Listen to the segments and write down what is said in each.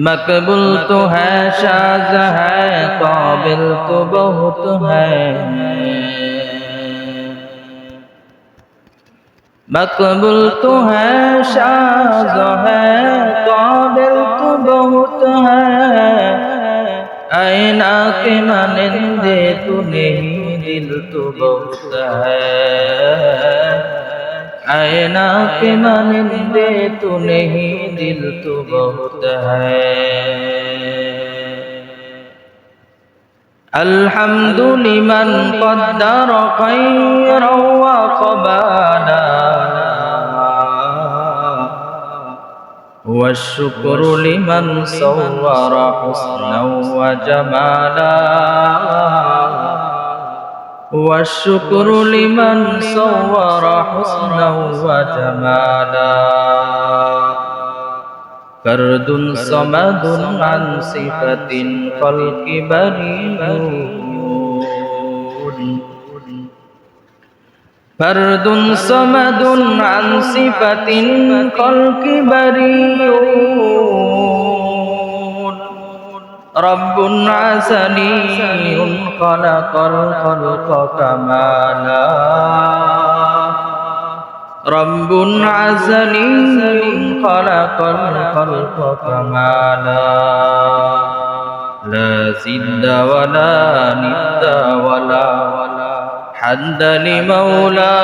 مقبول تو ہے شاز ہے قابل تو بہت ہے مقبول تو ہے شاز ہے قابل تو بہت ہے آئینہ کے مانندے تو نہیں دل تو بہت ہے ऐना के मानिंदे तू नहीं दिल तो बहुत है الحمد لمن قدر خيرا وقبالا والشكر لمن صور حسنا وجمالا والشكر لمن صور حسنا وجمالا فرد صمد عن صفة خلق بريء فرد صمد عن صفة خلق بريء رب عسلي خلق الخلق كمالا. رب عزلي خلق الخلق كمالا. لا زد ولا ند ولا حد لمولى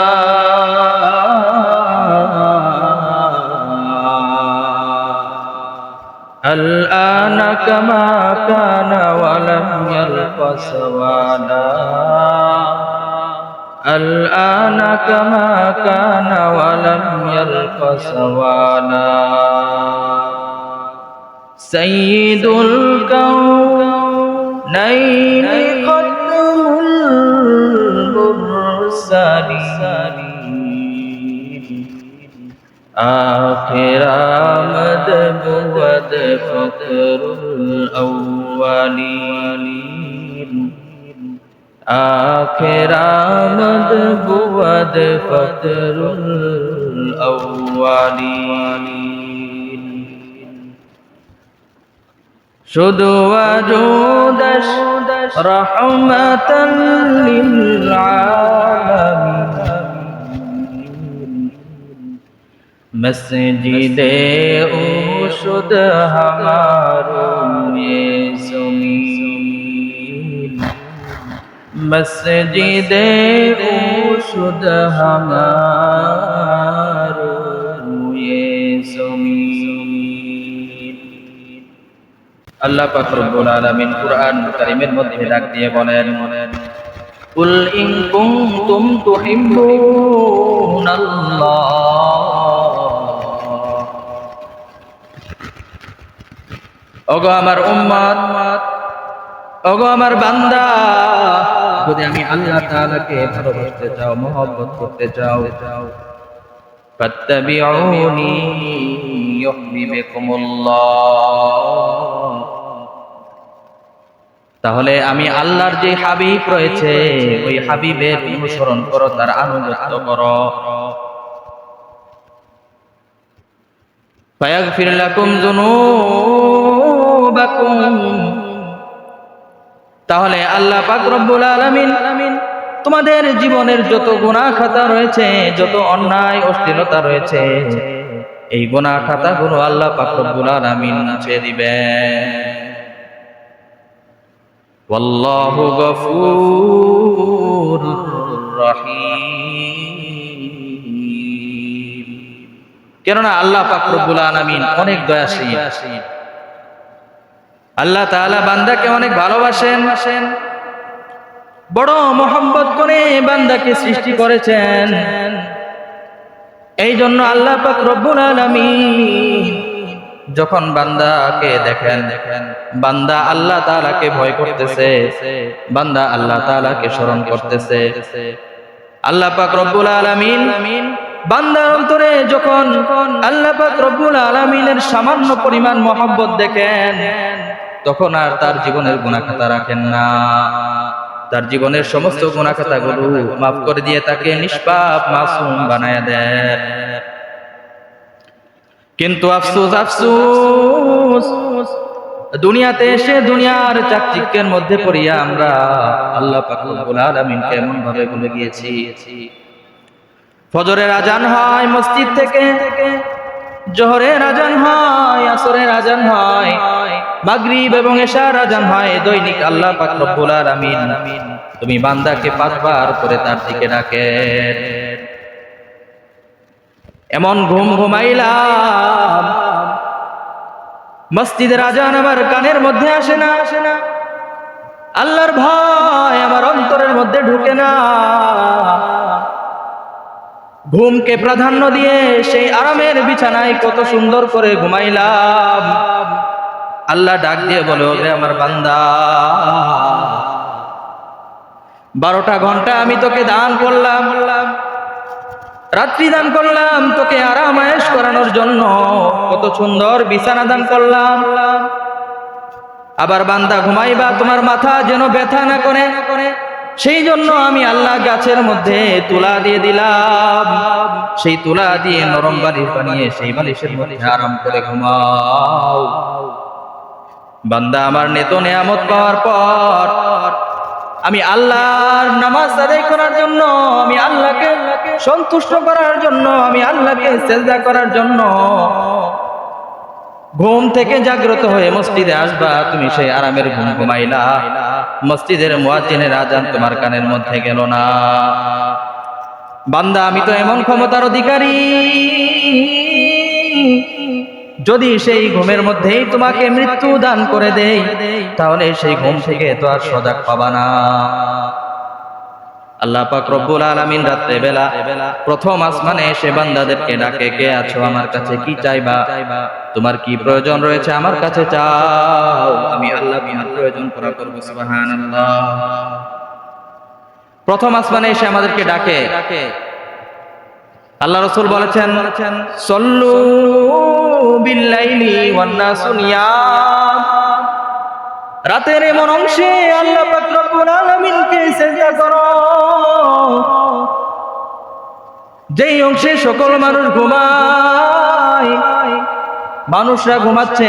الآن كما كان ولم يلق سوانا الآن كما كان ولم يلق سوانا سيد الكونين قدم المرسلين آخر آمد بود فقر الأولين آخر آمد بود فقر الأولين শুধু আজুদশ রহমতান লিল আলামিন মসজিদে ওষুধ হামারো ये জমিন। মসজিদে ওষুধ হামারো ये জমিন। আল্লাহ পাক রব্বুল আলামিন কুরআন কারীমের মধ্যে ডাক দিয়ে বলেন, কুল ইন কুনতুম তুহিব্বুনাল্লাহ। ওগো আমার উম্মত, ওগো আমার বান্দা, যদি আমি আল্লাহ তাআলাকে ভালোবাসতে চাও, মহব্বত করতে চাও, ফাত্তাবিউনি ইউহিব্বুকুমুল্লাহ। তাহলে আমি আল্লাহর যে হাবিব রয়েছে, ওই হাবিবের অনুসরণ করো, তার আনুগত্য করো। ফায়াগফির লাকুম যুনুবাকুম তাহলে আল্লাহ পাক রব্বুল আলামিন তোমাদের জীবনের যত গুনাহ খাতা রয়েছে যত অন্যায় অশ্লীলতা রয়েছে এই গুনাহ খাতাগুলো আল্লাহ পাক রব্বুল আলামিন মুছে দিবেন والله غفور رحيم কেননা আল্লাহ পাক রব্বুল আলামিন অনেক দয়াশীল আল্লাহ তাআলা বান্দাকে অনেক ভালোবাসেন। বড় মোহাম্মত করে বান্দাকে সৃষ্টি করেছেন। এই জন্য আল্লাহ যখন বান্দাকে দেখেন দেখেন বান্দা আল্লাহ তাআলাকে ভয় করতেছে, বান্দা আল্লাহ তাআলাকে স্মরণ করতেছে। আল্লাহ পাক রব্বুল আলামিন বান্দার অন্তরে যখন আল্লাহ পাক রব্বুল আলামিনের সামান্য পরিমাণ মহব্বত দেখেন তখন আর তার জীবনের গুণাখাতা রাখেন না। তার জীবনের সমস্ত গুণাখাতাগুলো মাফ করে দিয়ে তাকে নিষ্পাপ মাসুম বানায় দেয় কিন্তু আফসোস আফসোস, দুনিয়াতে এসে দুনিয়ার চাকচিক্যের মধ্যে পড়িয়া আমরা আল্লাহ পাক রব্বুল আলামিনকে এমন ভাবে ভুলে গিয়েছি। ফজরের আজান হয় মসজিদ থেকে। জোহরের আজান হয় আসরের আজান হয়, মাগরিব এবং এশার আজান হয়, দৈনিক আল্লাহ পাক রব্বুল আলামিন তুমি বান্দাকে পাঁচবার করে তার দিকে ডাকেন এমন ঘুম ঘুমাইলাম মসজিদের আজান আমার কানের মধ্যে আসে না আসে না, আল্লাহর ভয় আমার অন্তরের মধ্যে ঢুকে না। ঘুমকে প্রাধান্য দিয়ে সেই আরামের বিছানায় কত সুন্দর করে ঘুমাইলাম। আল্লাহ ডাক দিয়ে বলে, ওরে আমার বান্দা, বারোটা ঘণ্টা আমি তোকে দান করলাম বললাম রাত্রি দান করলাম, তোকে আরাম আয়েশ করানোর জন্য কত সুন্দর বিছানা দান করলাম। আবার বান্দা ঘুমাইবা, তোমার মাথা যেন ব্যথা না করে না করে সেই জন্য আমি আল্লাহ গাছের মধ্যে তুলা দিয়ে দিলাম। সেই তুলা দিয়ে নরম বালিশ বানিয়ে সেই বালিশের মধ্যে আরাম করে ঘুমাও। বান্দা, আমার নেতো নেয়ামত পাওয়ার পর আমি আল্লাহর নামাজ আদায় করার জন্য, আমি আল্লাহকে সন্তুষ্ট করার জন্য, আমি আল্লাহকে সেজদা করার জন্য ঘুম থেকে জাগ্রত হয়ে মসজিদে আসবা, তুমি সেই আরামের ঘুম ঘুমাইলা। মসজিদের মুয়াজ্জিনের আজান তোমার কানের মধ্যে গেল না। বান্দা, আমি তো এমন ক্ষমতার অধিকারী। যদি সেই ঘুমের মধ্যেই তোমাকে মৃত্যু দান করে দেই, তাহলে সেই ঘুম থেকে তো আর সজাগ পাবা না। আল্লাহ পাক রব্বুল আলামিন রাত্রে বেলা প্রথম আসমানে এসে বান্দাদেরকে ডাকে, কে আছো আমার কাছে? কি চাইবা? তোমার কি প্রয়োজন রয়েছে আমার কাছে? চাও। আমি আল্লাহ তোমার প্রয়োজন পুরা করব, সুবহানাল্লাহ। প্রথম আসমানে এসে আমাদেরকে ডাকে। ডাকে আল্লাহ রসুল বলেছেন, সল্লু বিল্লাইলি ওয়ান্নাসু নিয়াম রাতের এমন অংশে আল্লাহ পাক যেই অংশে সকল মানুষ ঘুমায়, মানুষরা ঘুমাচ্ছে,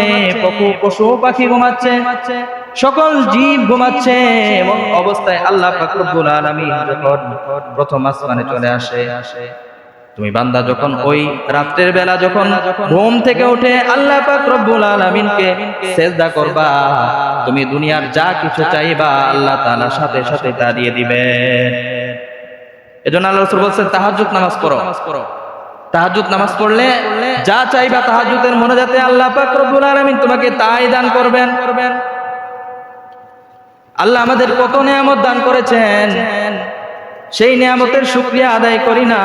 পশু পাখি ঘুমাচ্ছে, সকল জীব ঘুমাচ্ছে এমন অবস্থায় আল্লাহ পাক রব্বুল প্রথম আসমানে চলে আসে আসে তুমি বান্দা যখন ওই রাত্রের বেলা যখন ঘুম থেকে উঠে আল্লাহ পাক রব্বুল আলামিনকে সেজদা করবা, তুমি দুনিয়ার যা কিছু চাইবা আল্লাহ তাআলা সাথে সাথে তা দিয়ে দিবে। এজন্য আল্লাহ রাসূল বলেছেন, তাহাজ্জুদ নামাজ পড়ো। তাহাজ্জুদ নামাজ পড়লে যা চাইবা তাহাজ্জুদের মনে যাতে আল্লাহ পাক রব্বুল আলামিন তোমাকে তাই দান করবেন করবেন। আল্লাহ আমাদের কত নিয়ামত দান করেছেন। সেই নিয়ামতের শুক্রিয়া আদায় করি না।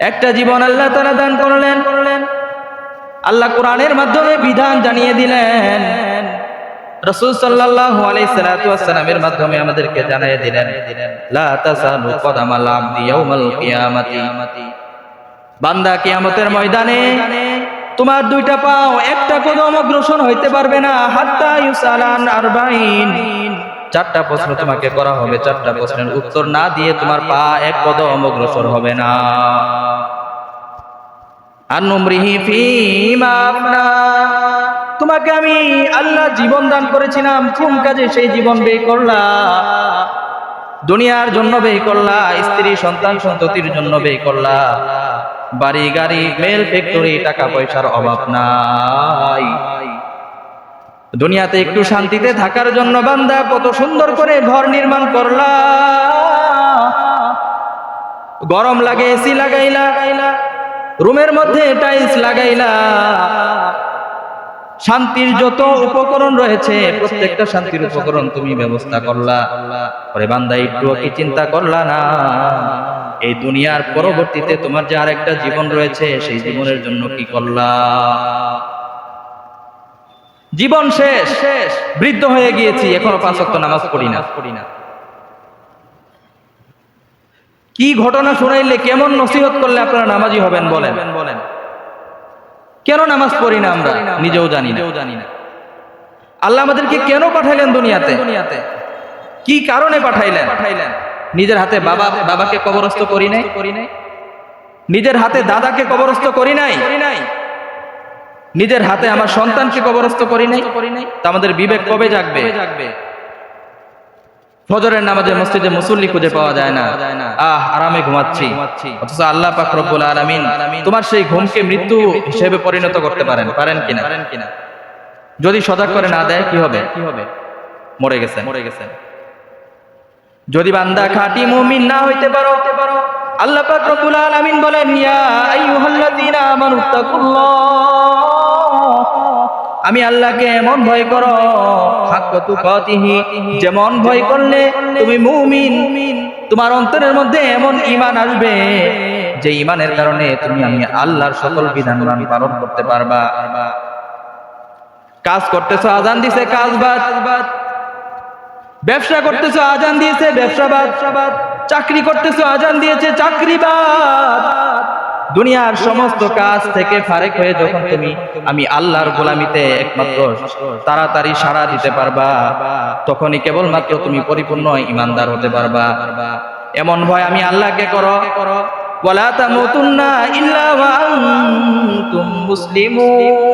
একটা জীবন আল্লাহ তারা দান করলেন। করলেন আল্লাহ কোরআনের মাধ্যমে বিধান জানিয়ে দিলেন। রসুল সাল্লাল্লাহু আলাইহি সাল্লাতু মাধ্যমে আমাদেরকে জানিয়ে দিলেন বান্দা কিয়ামতের ময়দানে তোমার দুইটা পাও, একটা কদম অগ্রসর হইতে পারবে না, হাত্তা ইউসালান আরবাইন। চারটা প্রশ্ন তোমাকে করা হবে, চারটা প্রশ্নের উত্তর না দিয়ে তোমার পা এক কদম অগ্রসর হবে না। তোমাকে আমি আল্লাহ জীবন দান করেছিলাম, কোন কাজে সেই জীবন ব্যয় করলা? দুনিয়ার জন্য ব্যয় করলা, স্ত্রী সন্তান সন্ততির জন্য ব্যয় করলা। বাড়ি, গাড়ি মেল ফ্যাক্টরি টাকা পয়সার অভাব নাই। দুনিয়াতে একটু শান্তিতে থাকার জন্য বান্দা কত সুন্দর করে ঘর নির্মাণ করলা। গরম লাগে, এসি লাগাইলা, রুমের মধ্যে টাইলস লাগাইলা। শান্তির যত উপকরণ রয়েছে, প্রত্যেকটা শান্তির উপকরণ তুমি ব্যবস্থা করলা। পরে বান্দা একটু কি চিন্তা করলা না, এই দুনিয়ার পরবর্তীতে তোমার যে আরেকটা জীবন রয়েছে, সেই জীবনের জন্য কি করলা? জীবন শেষ শেষ বৃদ্ধ হয়ে গিয়েছি, এখনও পাঁচ নামাজ পড়ি না। পড়ি না কি ঘটনা শুনাইলে, কেমন নসিহত করলে আপনারা নামাজি হবেন বলেন? বলেন কেন নামাজ পড়ি না আমরা? নিজেও জানি না। জানি না আল্লাহ আমাদেরকে কেন পাঠাইলেন দুনিয়াতে? দুনিয়াতে কি কারণে পাঠাইলেন? পাঠাইলেন নিজের হাতে বাবা, বাবাকে কবরস্থ করি নাই? করি নাই নিজের হাতে দাদাকে কবরস্থ করি নাই করি নাই? নিজের হাতে আমার সন্তানকে কবরস্থ করি নাই তা আমাদের বিবেক কবে জাগবে? ফজরের নামাজে মসজিদে মুসল্লি খুঁজে পাওয়া যায় না। আহ আরামে ঘুমাচ্ছি। অথচ আল্লাহ পাক রব্বুল আলামিন তোমার সেই ঘুমকে মৃত্যু হিসেবে পরিণত করতে পারেন। পারেন কিনা? পারেন কিনা যদি সজাগ করে না দেয় কি হবে? কি হবে মরে গেছেন। মরে গেছেন। যদি বান্দা খাঁটি মুমিন না হইতে পারো আল্লাহ পাক রব্বুল আলামিন বলেন ইয়া আইয়ুহাল্লাযীনা আমানুত্তাকুল্লাহ আমি আল্লাহকে এমন ভয় করো যেমন ভয় করলে তুমি মুমিন। তোমার অন্তরের মধ্যে এমন ইমান আসবে, যে ঈমানের কারণে তুমি আমি আল্লাহর সকল বিধান পালন করতে পারবা। কাজ করতেছো, আজান দিছে, কাজ বাদ। ব্যবসা করতেছ, আজান দিয়েছে, ব্যবসা বাদ। চাকরি করতেছো, আজান দিয়েছে, চাকরি বাদ। দুনিয়ার সমস্ত কাজ থেকে ফারেক হয়ে যখন তুমি, আমি আল্লাহর গোলামিতে একমাত্র, তাড়াতাড়ি সাড়া দিতে পারবা, তখনই কেবলমাত্র তুমি পরিপূর্ণ ইমানদার হতে পারবা। এমন ভয় আমি আল্লাহকে করো। আনতুম মুসলিমুন।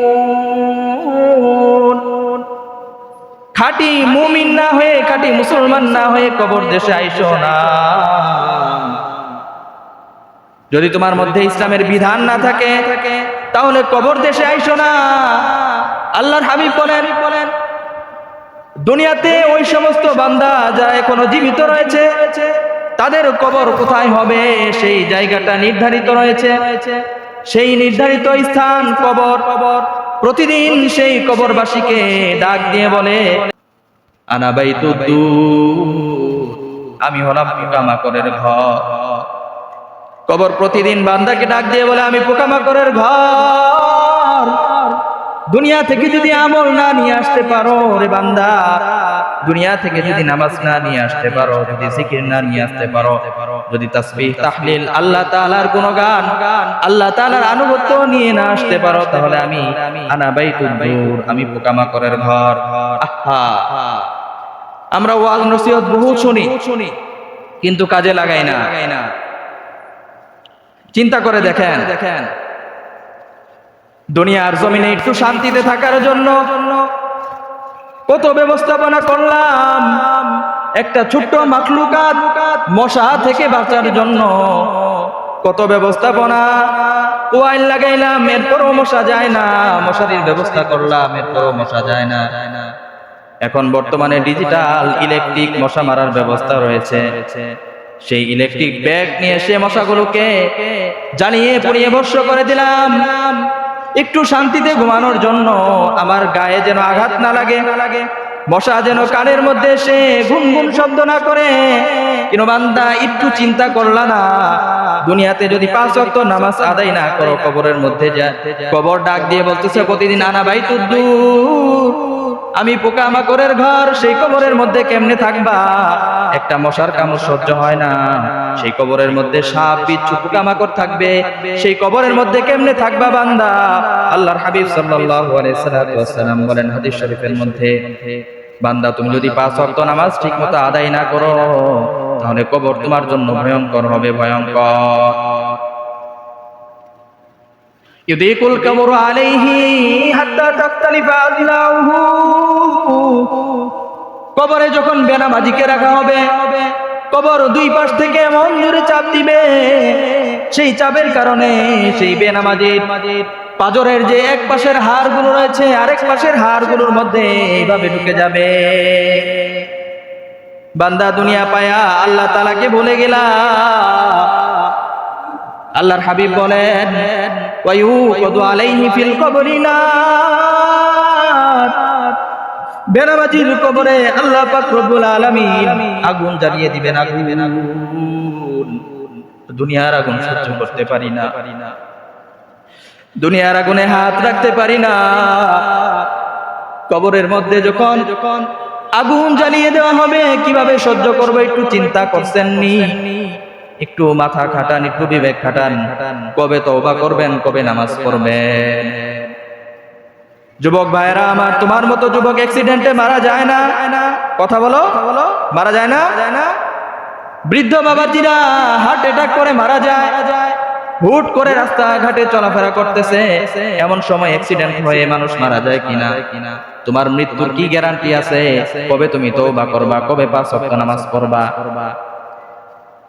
খাঁটি মুমিন না হয়ে, খাঁটি মুসলমান না হয়ে কবর দেশে আইসো না। যদি তোমার মধ্যে ইসলামের বিধান না থাকে, তাহলে কবর দেশে আইসো না। আল্লাহর হাবিব বলেন বলেন দুনিয়াতে ওই সমস্ত বান্দা যারা এখনও জীবিত রয়েছে, তাদের কবর কোথায় হবে? সেই জায়গাটা নির্ধারিত রয়েছে। সেই নির্ধারিত স্থান কবর। কবর প্রতিদিন সেই কবরবাসীকে ডাক দিয়ে বলে আনাবাই আমি হলাম পোকামাকড়ের ঘর। কবর প্রতিদিন বান্দাকে ডাক দিয়ে বলে, আমি পোকামাকড়ের ঘর। দুনিয়া থেকে যদি আমল না নিয়ে আসতে পারো রে বান্দা, দুনিয়া থেকে যদি নামাজ না নিয়ে আসতে পারো, যদি জিকির না নিয়ে আসতে পারো, যদি তাসবিহ, তাহলিল, আল্লাহ তাআলার গুণগান, আল্লাহ তাআলার আনুগত্য নিয়ে না আসতে পারো, তাহলে আমি আনা বাইতুদ দূর আমি পোকামাকড়ের ঘর। আহা। আমরা ওয়াজ নসিহত বহু শুনি, কিন্তু কাজে লাগাই না। চিন্তা করে দেখেন। দেখেন। দুনিয়ার জমিনে একটু শান্তিতে থাকার জন্য কত ব্যবস্থাপনা করলাম। একটা ছোট্ট মাখলুকাত মশা থেকে বাঁচার জন্য কত ব্যবস্থাপনা ওয়াইল লাগাইলাম এরপরও মশা যায় না। মশারির ব্যবস্থা করলাম এরপরও মশা যায় না। এখন বর্তমানে ডিজিটাল ইলেকট্রিক মশা মারার ব্যবস্থা রয়েছে। সেই ইলেকট্রিক ব্যাগ নিয়ে এসে মশাগুলোকে জানিয়ে পুড়িয়ে ভস্য করে দিলাম। একটু শান্তিতে ঘুমানোর জন্য আমার গায়ে যেন আঘাত না লাগে না লাগে। মশা যেন কানের মধ্যে এসে গুনগুন শব্দ না করে। কিন্তু বান্দা, একটু চিন্তা করলা না। দুনিয়াতে যদি পাঁচ ওয়াক্ত নামাজ আদায় না করো, কবরের মধ্যে যা, কবর ডাক দিয়ে বলতেছে, প্রতিদিন আনা ভাই তুদ্দুর আমি পোকামাকড়ের ঘর, সেই কবরের মধ্যে কেমনে থাকবা? একটা মশার কামড় সহ্য হয় না। সেই কবরের মধ্যে সাপ বিচ্ছু পোকামাকড় থাকবে। সেই কবরের মধ্যে কেমনে থাকবা বান্দা? আল্লাহর হাবিব সাল্লাল্লাহু আলাইহি সাল্লাম বলেন হাদিস শরীফের মধ্যে বান্দা, তুমি যদি পাঁচ অক্ত নামাজ ঠিক মতো আদায় না করো, তাহলে কবর তোমার জন্য ভয়ঙ্কর হবে, ভয়ঙ্কর। কবরে যখন বেনামাজিকে রাখা হবে, কবর দুই পাশ থেকে এমন চাপ দিবে, সেই চাপের কারণে সেই বেনামাজির পাজরের যে এক পাশের হাড়গুলো রয়েছে, আরেক পাশের হাড়গুলোর মধ্যে এইভাবে ঢুকে যাবে। বান্দা দুনিয়া পায়া, আল্লাহ তালাকে ভুলে গেলা। আল্লাহর হাবিব বলেন ওয়ায়ুকদু আলাইহি ফিল কবরি নার। বেনামাজির কবরে আল্লাহ পাক রব্বুল আলামিন আগুন জ্বালিয়ে দিবেন, আগুন। দুনিয়ার আগুন সহ্য করতে পারি না। দুনিয়ার আগুনে হাত রাখতে পারি না। কবরের মধ্যে যখন যখন আগুন জ্বালিয়ে দেওয়া হবে, কীভাবে সহ্য করব একটু চিন্তা করছেন নি? একটু মাথা খাটান, একটু বিবেক খাটান। কবে তওবা করবেন, কবে নামাজ পড়বেন। যুবক ভাইরা আমার তোমার মতো যুবক অ্যাক্সিডেন্টে মারা যায় না। কথা বলো। মারা যায় না? বৃদ্ধ বাবাজিরা হার্ট অ্যাটাক করে মারা যায়। হুট করে রাস্তাঘাটে চলাফেরা করতেছে, এমন সময় অ্যাক্সিডেন্ট হয়ে মানুষ মারা যায় কিনা? তোমার মৃত্যুর কি গ্যারান্টি আছে? কবে তুমি তওবা করবা? কবে পাঁচ ওয়াক্ত নামাজ পড়বা?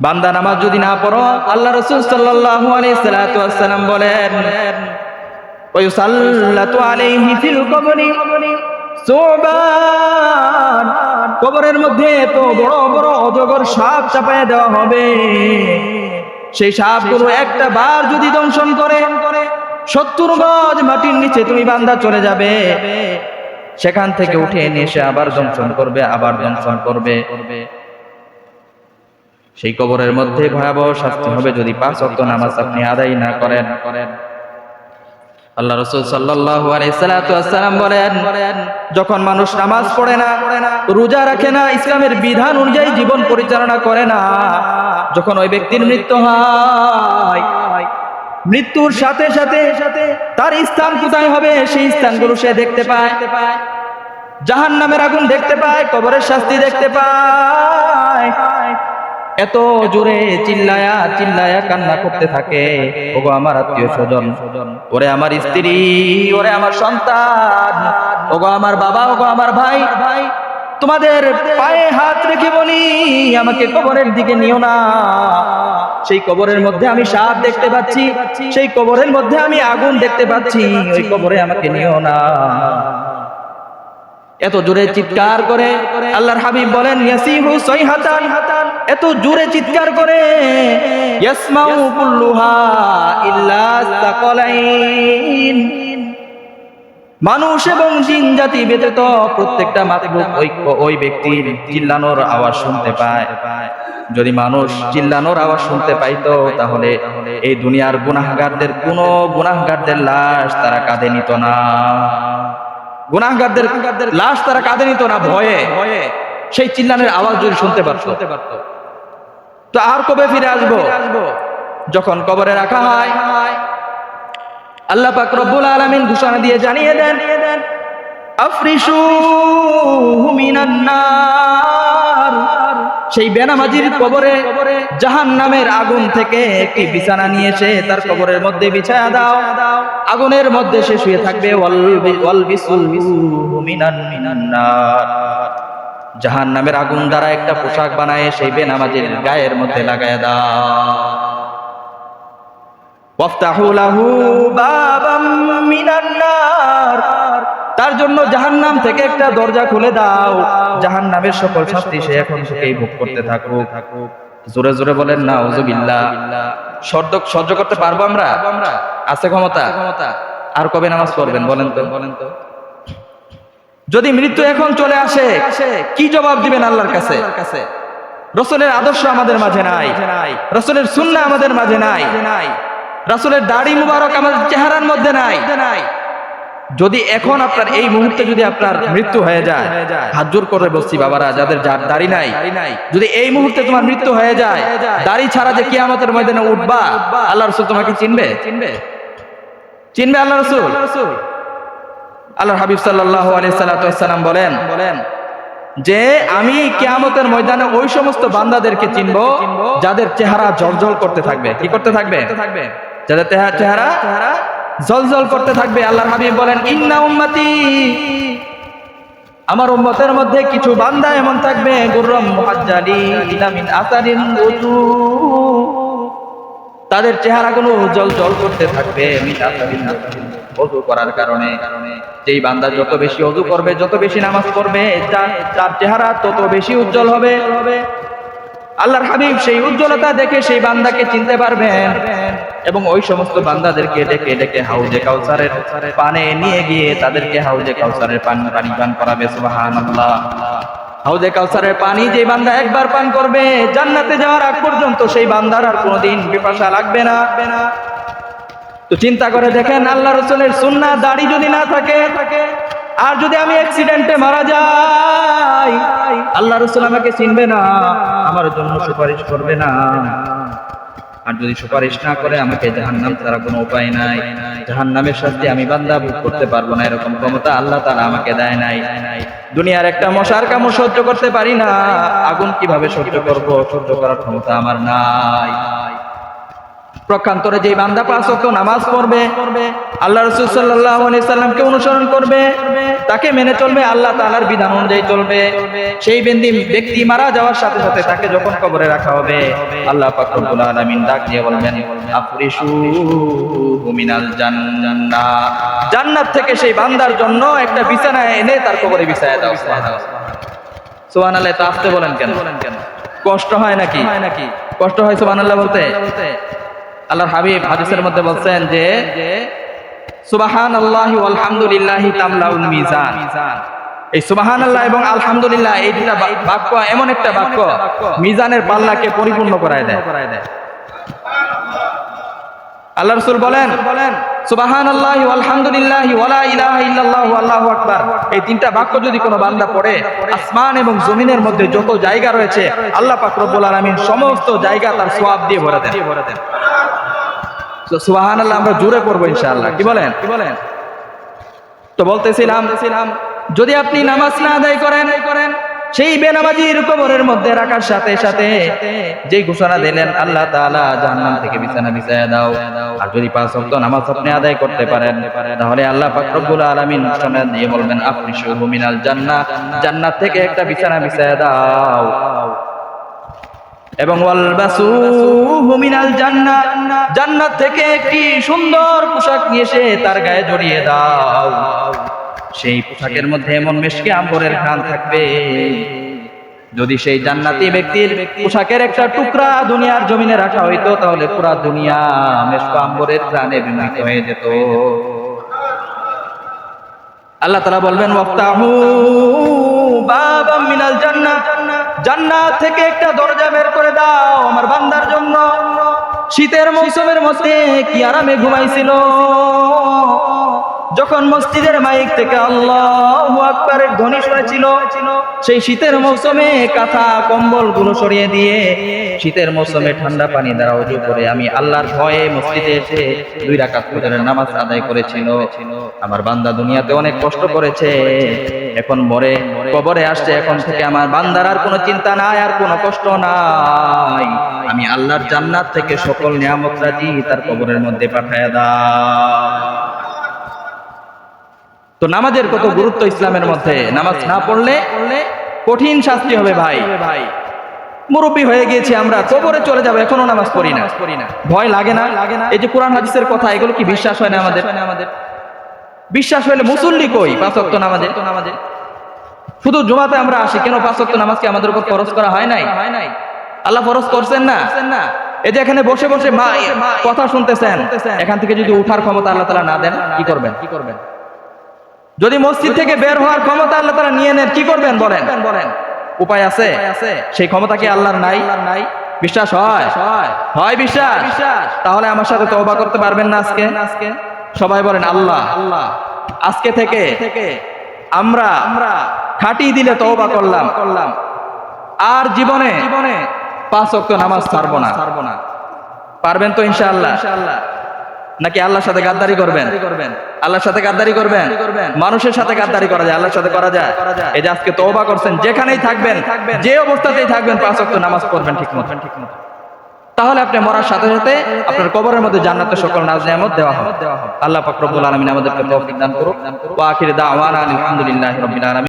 বান্দা নামাজ যদি না পড়ো, আল্লাহ রাসূল সাল্লাল্লাহু আলাইহি সাল্লাতু বলেন আলাইহি ফিল কবরি, সুবান। কবরের মধ্যে তো বড় বড় অজগর সাপ চাপায় দেওয়া হবে। সেই সাপগুলো একটা বার যদি দংশন করে সত্তর গজ মাটির নিচে তুমি বান্দা চলে যাবে। সেখান থেকে উঠে এনে এসে আবার দংশন করবে আবার দংশন করবে। সেই কবরের মধ্যে ভয়াবহ শাস্তি হবে যদি পাঁচ অক্ট নামাজ আপনি আদায় না করেন। করেন। আল্লাহ রসুল সাল্লাতু বলেন, যখন মানুষ নামাজ পড়ে না, রোজা রাখে না, ইসলামের বিধান অনুযায়ী জীবন পরিচালনা করে না, যখন ওই ব্যক্তির মৃত্যু হয়, মৃত্যুর সাথে সাথে সাথে তার স্থান কোথায় হবে, সেই স্থানগুলো সে দেখতে পায়। জাহান নামের আগুন দেখতে পায়, কবরের শাস্তি দেখতে পায়। এত জোরে চিল্লায়া চিল্লায়া কান্না করতে থাকে। ওগো আমার আত্মীয় স্বজন, ওরে আমার স্ত্রী, ওরে আমার সন্তান, ওগো আমার বাবা, ওগো আমার ভাই ভাই তোমাদের পায়ে হাত রেখে বলি, আমাকে কবরের দিকে নিও না। সেই কবরের মধ্যে আমি সাপ দেখতে পাচ্ছি, সেই কবরের মধ্যে আমি আগুন দেখতে পাচ্ছি, ওই কবরে আমাকে নিও না। এত জোরে চিৎকার করে আল্লাহর হাবিব বলেন, ইয়াসিহু সাইহাতান এত জোরে চিৎকার করে মানুষ এবং জিন জাতি ব্যতীত প্রত্যেকটা মাতলুক ওই ওই ব্যক্তির চিল্লানোর আওয়াজ শুনতে পায়। যদি মানুষ চিল্লানোর আওয়াজ শুনতে পাইতো, তাহলে এই দুনিয়ার গুনাহগারদের, কোন গুনাহগারদের লাশ তারা কাঁধে নিত না। গুনাহগারদের লাশ তারা কাঁধে নিত না, ভয়ে। সেই চিল্লানের আওয়াজ যদি শুনতে পারত। তো আর কবে ফিরে আসব? যখন কবরে রাখা হয় আল্লাহ পাক রব্বুল আলামিন ঘোষণা দিয়ে জানিয়ে দেন আফরিশু মিনান নার। সেই বেনামাজির কবরে জাহান নামের আগুন থেকে একটি বিছানা নিয়ে এসে তার কবরের মধ্যে বিছায়া দাও। আগুনের মধ্যে সে শুয়ে থাকবে জাহান নামের আগুন দ্বারা একটা পোশাক বানায় সেই বেনামাজির গায়ের মধ্যে লাগায় নার। তার জন্য জাহান্নাম থেকে একটা দরজা খুলে দাও। জাহান্নামের সকল শাস্তি সে এখন থেকেই ভোগ করতে থাকুক। জোরে জোরে বলেন না ওজুবিল্লাহ সহ্য সহ্য করতে পারব আমরা? আছে ক্ষমতা? আর কবে নামাজ পড়বেন বলেন তো বলেন তো? যদি মৃত্যু এখন চলে আসে, কি জবাব দিবেন আল্লাহর কাছে? রসুলের আদর্শ আমাদের মাঝে নাই। রসুলের সুন্না আমাদের মাঝে নাই। রাসুলের দাড়ি মুবারক আমাদের চেহারার মধ্যে নাই। যদি এখন আপনার এই মুহূর্তে যদি আপনার মৃত্যু হয়ে যায়, হাত জোর করে বসছি বাবারা, যাদের দাড়ি নাই, যদি এই মুহূর্তে তোমার মৃত্যু হয়ে যায়, দাড়ি ছাড়া যে কিয়ামতের ময়দানে উঠবা, আল্লাহ রসুল তোমাকে চিনবে? চিনবে? চিনবে আল্লাহ রসুল? আল্লাহ হাবিব সাল্লাহ আলি সাল্লাম বলেন বলেন, যে আমি কেয়ামতের ময়দানে ওই সমস্ত বান্দাদেরকে চিনবো যাদের চেহারা জলজল করতে থাকবে। কি করতে থাকবে? যাদের চেহারা জলজল করতে থাকবে। আল্লাহর হাবিব বলেন, ইন্না উম্মতি, আমার উম্মতের মধ্যে কিছু বান্দা এমন থাকবে, গুররম মুহাজ্জালি ইলামিন আসারিন উজু। তাদের চেহারাগুলো জল জল করতে থাকবে, মিন আসারিন অজু করার কারণে। যেই বান্দা যত বেশি অজু করবে, যত বেশি নামাজ পড়বে তার চেহারা তত বেশি উজ্জ্বল হবে। আল্লাহর হাবিব সেই উজ্জ্বলতা দেখে সেই বান্দাকে চিনতে পারবেন। এবং ওই সমস্ত বান্দাদেরকে ডেকে ডেকে হাউজে কাউসারের পানে নিয়ে গিয়ে তাদেরকে হাউজে কাউসারের পান পানি পান করাবে, সুবহানাল্লাহ। হাউজে কাউসারের পানি যে বান্দা একবার পান করবে, জান্নাতে যাওয়ার আগ পর্যন্ত সেই বান্দার আর কোনোদিন পিপাসা লাগবে না। তো চিন্তা করে দেখেন আল্লাহ রসুলের সুন্না দাড়ি যদি না থাকে, আর যদি আমি অ্যাক্সিডেন্টে মারা যাই, আল্লাহ রসুল আমাকে চিনবে না, আমার জন্য সুপারিশ করবে না। আর যদি সুপারিশ না করে, আমাকে জাহান্নাম তারা কোনো উপায় নাই। জাহান্নামের শাস্তি আমি বান্দা ভোগ করতে পারব না, এরকম ক্ষমতা আল্লাহ তারা আমাকে দেয় নাই। দুনিয়ার একটা মশার কামড় সহ্য করতে পারি না, আগুন কীভাবে সহ্য করব? সহ্য করার ক্ষমতা আমার নাই। প্রকান্তরে যে বান্দা পাঁচ ওয়াক্ত নামাজ পড়বে, আল্লাহ রসুল সাল্লাহ সাল্লামকে অনুসরণ করবে, তাকে মেনে চলবে, আল্লাহ তাআলার বিধান অনুযায়ী চলবে। সেই বেন্দি ব্যক্তি মারা যাওয়ার সাথে সাথে তাকে যখন কবরে রাখা হবে, আল্লাহ পাক রব্বুল আলামিন ডাক দিয়ে বলবেন আফরিশু মিনাল জান্নাহ। জান্নাত থেকে সেই বান্দার জন্য একটা বিছানা এনে তার কবরে বিছায়া দাও, সুবহানাল্লাহ। তো আসতে বলেন কেন? কষ্ট হয় নাকি নাকি? কষ্ট হয় সুবহানাল্লাহ বলতে? আল্লাহর হাবিব হাদিসের মধ্যে বলছেন যে সুবাহান আল্লাহ আলহামদুলিল্লাহ মিজান। এই সুবাহান আল্লাহ এবং আলহামদুলিল্লাহ এই দুটা বাক্য এমন একটা বাক্য, মিজানের পাল্লাকে পরিপূর্ণ করায় দেয়। আল্লাহ রসুল বলেন বলেন সুবাহান আল্লাহ আলহামদুলিল্লাহ ওয়ালা ইলাহা ইল্লাল্লাহ আল্লাহু আকবার। এই তিনটা বাক্য যদি কোনো বান্দা পড়ে, আসমান এবং জমিনের মধ্যে যত জায়গা রয়েছে, আল্লাহ পাক রব্বুল আলামিন সমস্ত জায়গা তার সওয়াব দিয়ে ভরে দেন। ভরে সুবাহান আল্লাহ আমরা জোরে ইনশাআল্লাহ। কি বলেন? কি বলেন? তো বলতেছিলাম যদি আপনি নামাজ না আদায় করেন করেন সেই বেনামাজির কবরের মধ্যে রাখার সাথে সাথে যেই ঘোষণা দিলেন আল্লাহ তাআলা জাহান্নাম থেকে বিছানা বিছায়া দাও। আর যদি পাঁচ ওয়াক্ত নামাজ আপনি আদায় করতে পারেন তাহলে আল্লাহ পাক রব্বুল আলামিন ঘোষণা দিয়ে বলবেন আপনি শুরু মিনাল জান্নাত জান্নাত থেকে একটা বিছানা বিছায়া দাও। এবং মিনাল জান্নাত জান্নাত থেকে একটি সুন্দর পোশাক নিয়ে এসে তার গায়ে জড়িয়ে দাও। সেই পোশাকের মধ্যে এমন মেশকে আম্বরের ঘ্রাণ থাকবে। যদি সেই জান্নাতি ব্যক্তির পোশাকের একটা টুকরা দুনিয়ার জমিনে রাখা হইতো, তাহলে পুরা দুনিয়া মেশক আম্বরের ঘ্রাণে বিমৃত হয়ে যেত। আল্লাহ তালা বলবেন মিনাল জান্নাত জান্নাত থেকে একটা দরজা বের করে দাও আমার বান্দার জন্য। শীতের মৌসুমের মধ্যে কি আরামে ঘুমাইছিল? যখন মসজিদের মাইক থেকে আল্লাহ আকবরের ধ্বনি শুনেছিল, সেই শীতের মৌসুমে কাঁথা কম্বলগুলো সরিয়ে দিয়ে শীতের মৌসুমে ঠান্ডা পানি দ্বারা অজু করে আমি আল্লাহর ভয়ে মসজিদে এসে দুই রাকাত ফজরের নামাজ আদায় করেছিল। আমার বান্দা দুনিয়াতে অনেক কষ্ট করেছে, এখন মরে, কবরে আসছে, এখন থেকে আমার বান্দার আর কোনো চিন্তা নাই, আর কোনো কষ্ট নাই। আমি আল্লাহর জান্নাত থেকে সকল নিয়ামত রাজি তার কবরের মধ্যে পাঠায় দাও। তো নামাজের কত গুরুত্ব ইসলামের মধ্যে? নামাজ না পড়লে কঠিন শাস্তি হবে ভাই। ভাই। মুরব্বী হয়ে গিয়েছি আমরা কবরে চলে যাব এখনও নামাজ পড়ি না। ভয় লাগে না? লাগে না। এই যে কোরআন হাদিসের কথা এগুলো কি বিশ্বাস হয় না আমাদের? আমাদের? বিশ্বাস হইলে মুসল্লি কই পাঁচ ওয়াক্ত নামাজে? নামাজে। শুধু জুমাতে আমরা আসি কেন পাঁচ ওয়াক্ত নামাজকে আমাদের উপর ফরজ করা হয় নাই? হয় নাই? আল্লাহ ফরজ করছেন না? না। এই যে এখানে বসে বসে মা কথা শুনতেছেন এখান থেকে যদি উঠার ক্ষমতা আল্লাহ তালা না দেন কি করবেন? কি করবেন? যদি মসজিদ থেকে বের হওয়ার ক্ষমতা আল্লাহ তারা নিয়ে নেন কি করবেন বলেন? বলেন উপায় আছে? সেই ক্ষমতা কি আল্লাহর নাই। নাই বিশ্বাস হয়? হয় বিশ্বাস। তাহলে আমার সাথে তওবা করতে পারবেন না আজকে? আজকে সবাই বলেন আল্লাহ। আল্লাহ আজকে থেকে থেকে আমরা আমরা খাটি দিলে তওবা করলাম। করলাম। আর জীবনে জীবনে পাঁচ ওয়াক্ত নামাজ ছাড়বো না। ছাড়বো না পারবেন তো ইনশাআল্লাহ ইনশাআল্লাহ। নাকি আল্লাহর সাথে গাদ্দারি করবেন? আল্লাহর সাথে গাদ্দারি করবেন? মানুষের সাথে গাদ্দারি করা যায় আল্লাহর সাথে করা যায়। এই যে আজকে তওবা করছেন যেখানেই থাকবেন যে অবস্থাতেই থাকবেন পাঁচ ওয়াক্ত নামাজ পড়বেন ঠিক মতো তাহলে আপনি মরার সাথে সাথে আপনার কবরের মধ্যে জান্নাতের সকল নাজ নিয়ামত দেওয়া হবে আল্লাহ পাক রব্বুল আলামিন আমাদেরকে তৌফিক দান করুক। ওয়া আখির দাওয়ানা আলহামদুলিল্লাহি। রাব্বিল আলামিন।